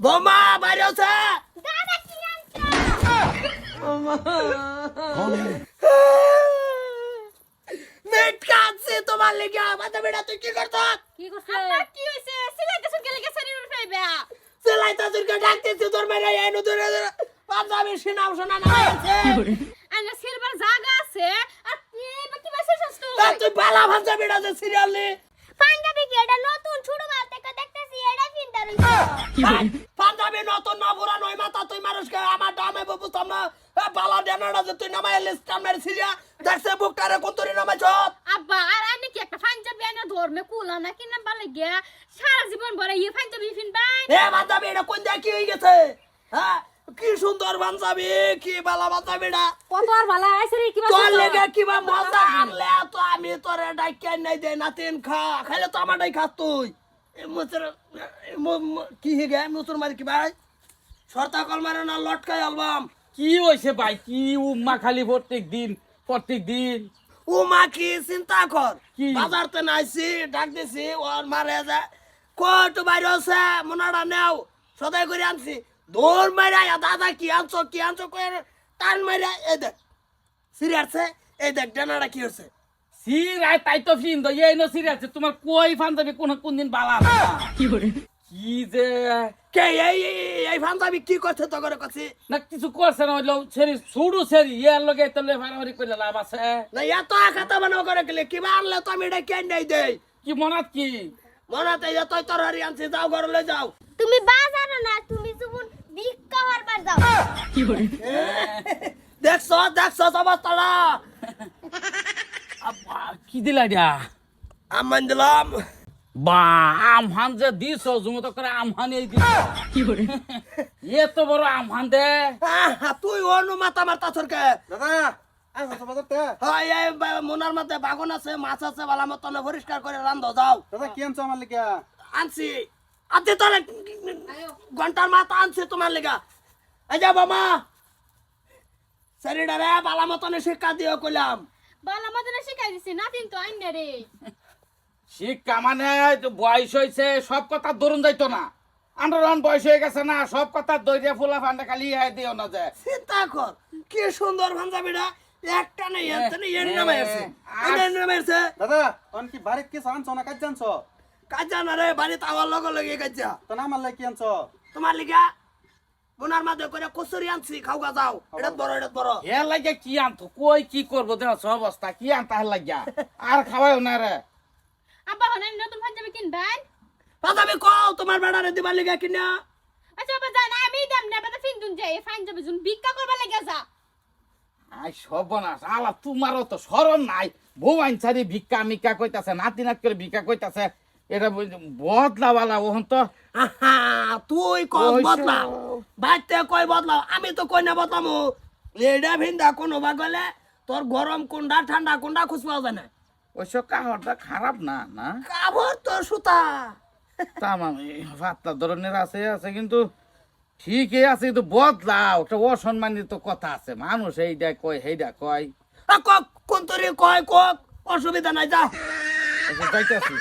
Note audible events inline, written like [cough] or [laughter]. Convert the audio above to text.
বোমা বাইরে আছে দাদা কি আনছো? নেট কাটছে তোমার লেগে মাথা বেড়া তুই কি করছ? কি করছে? কি হইছে সিলাইতে শুনকে লেগে শরীর উঠে পাইবা সেলাইতা তুরকে ডাকতেছি তোর মেরে এই নতুন পাঞ্জাবি সিনাম শোনা না আছে আঙ্গা সিলভার জায়গা আছে আর কি বাসে সস্ত তুই বালা পাঞ্জাবিটা যে সিরিয়াল পাঞ্জাবি কি? এটা নতুন ছোট মাল থেকে দেখতেছি এটা চিন্তা রইছে পাঞ্জাবি নতুন না পুরা নয় মাথা তুই মানুষকে আমার দামে বুঝতাম না বালা ডেনাটা যে তুই নামাই লিস্ট আমার সিরিয়া দেখছে বুকটারে কতরি নামাইছ? আব্বা আর আমি কি একটা পাঞ্জাবি আনা ধর্মে কুলা না কিনা বালে গিয়া? সারা জীবন বড় ইয়ে পাঞ্জাবি ফিনবাই এ পাঞ্জাবি এটা কোন দিয়ে কি হয়ে গেছে? হ্যাঁ কি সুন্দর পাঞ্জাবি কি বালা পাঞ্জাবিটা কত আর ভালো আইছে রে কি তোর লেগে কিবা মজা আনলে তো আমি তোরে ডাইকে নাই দে না তিন খা খাইলে তো আমারটাই খাস তুই। কি হিগে মুসুর মারি কি ভাই? সরতা কল মারে না লটকাই আলবাম। কি হয়েছে ভাই কি উম্মা খালি প্রত্যেক দিন প্রত্যেক দিন। ও মা কি চিন্তা কর? বাজার তে নাইছি ডাক দিছি ওর মারে যা কত বাইরে আছে মনাটা নেও সদাই করে আনছি। দৌড় মারে দাদা কি আনছো কি আনছো কয়ে টান মারে এই দেখ। সিরিয়াসে এই দেখ ডানাটা কি হচ্ছে সিরাই তাই তো ফিন তো এই নো সিরিয়াস তোমার কই ফান যাবে কোন কোন দিন বালা কি করে কি যে? কে এই এই- এই পাঞ্জাবি কি করছে তো করে কাছে না কিছু করছে না হইল সেরি ছুড়ু সেরি ইয়ার লগে তোলে ফারাফারি করে লাভ আছে। না এত খাতা বানাও করে গেলে কিবা আনলে তো আমি এটা কেন নাই দেই? কি মনাত কি? মনাতে এতই তরহারি আনছি যাও ঘরে যাও। তুমি বাজার না তুমি যখন ভিক্ষা হরবার যাও। দেখছ দেখছ অবস্থাটা [laughs] কি দিলা দিয়া আমান দিলাম। বা আমহান যে দিছ জুমত করে আমহান এই দিছ। কি করে [laughs] এত বড় আমহান দে। তুই অন্য মাথা মারতা সরকে দাদা মোনার মধ্যে বাগন আছে মাছ আছে বালা মতন পরিষ্কার করে রান্ধ যাও। দাদা কি আনছো আমার লিগা? আনছি। আনছি তোরে ঘণ্টার মাথা আনছি তোমার লেগা। এই যা বামা। শরীরে বালা মতন শিক্ষা দিও কইলাম। বালা মদনে শিখাই দিছি নাতিন তো আইন রে। শিক্ষা মানে তো বয়স হয়েছে সব কথা ধরুন যাইতো না। আন্দোলন বয়স হয়ে গেছে না সব কথা দইরে ফুলা ফান্ডা খালি হাই দিও না যে। চিন্তা কর কি সুন্দর পাঞ্জাবিটা। একটা নেই একটা নেই এর নামে আছে। এর নামে আছে। দাদা অন কি বাড়িত কি আনছো না কাজ জানছো? কাজা না রে বাড়িতে আবার লগে লগে কাজা তো না আমার লাগি কি আনছো? তোমার লিগা বোনার মাঝে করে কচুরি আনছি খাওয়া যাও। এটা বড় এটা বড়। হে লাগে কি আনতো? কই কি করব? অবস্থা। কি আনতা লাগিয়া? আর খাওয়াও না রে। আব্বা হনে নতুন পাঞ্জাবি কিনবেন? পাঞ্জাবি কও তোমার বেড়ারে দিবার লিগা কিনা। আচ্ছা আব্বা জান আমি দাম না বাদা ফিন্দুন যাই পাঞ্জাবি জুন ভিক্ষা করবা লাগা যা। আই সর্বনাশ। আলা তোমারও তো সরম নাই। বউ আনসারি ভিক্ষা মিক্ষা কইতাছে নাতি নাত করে ভিক্ষা কইতাছে। এটা বদলা বালা ওহন তো। আহা, তুই কম ওইসব। বাড়িতে কই বদলাও? আমি তো কই না বদলামু? লেডা ভিন্দা কোনো বা গেলে তোর গরম কোনটা ঠান্ডা কোনটা খুঁজ পাওয়া যায় না। ওইসব কাহরটা খারাপ না না? কাবর তোর সুতা। তামাম ভাতটা ধরনের আছে আছে কিন্তু ঠিকই আছে কিন্তু বদলাও। একটা অসম্মানিত কথা আছে। মানুষ এইটা কয় সেইটা কয়। কোন তোরে কয় কক? অসুবিধা নাই যা। আচ্ছা, যাইতাছি।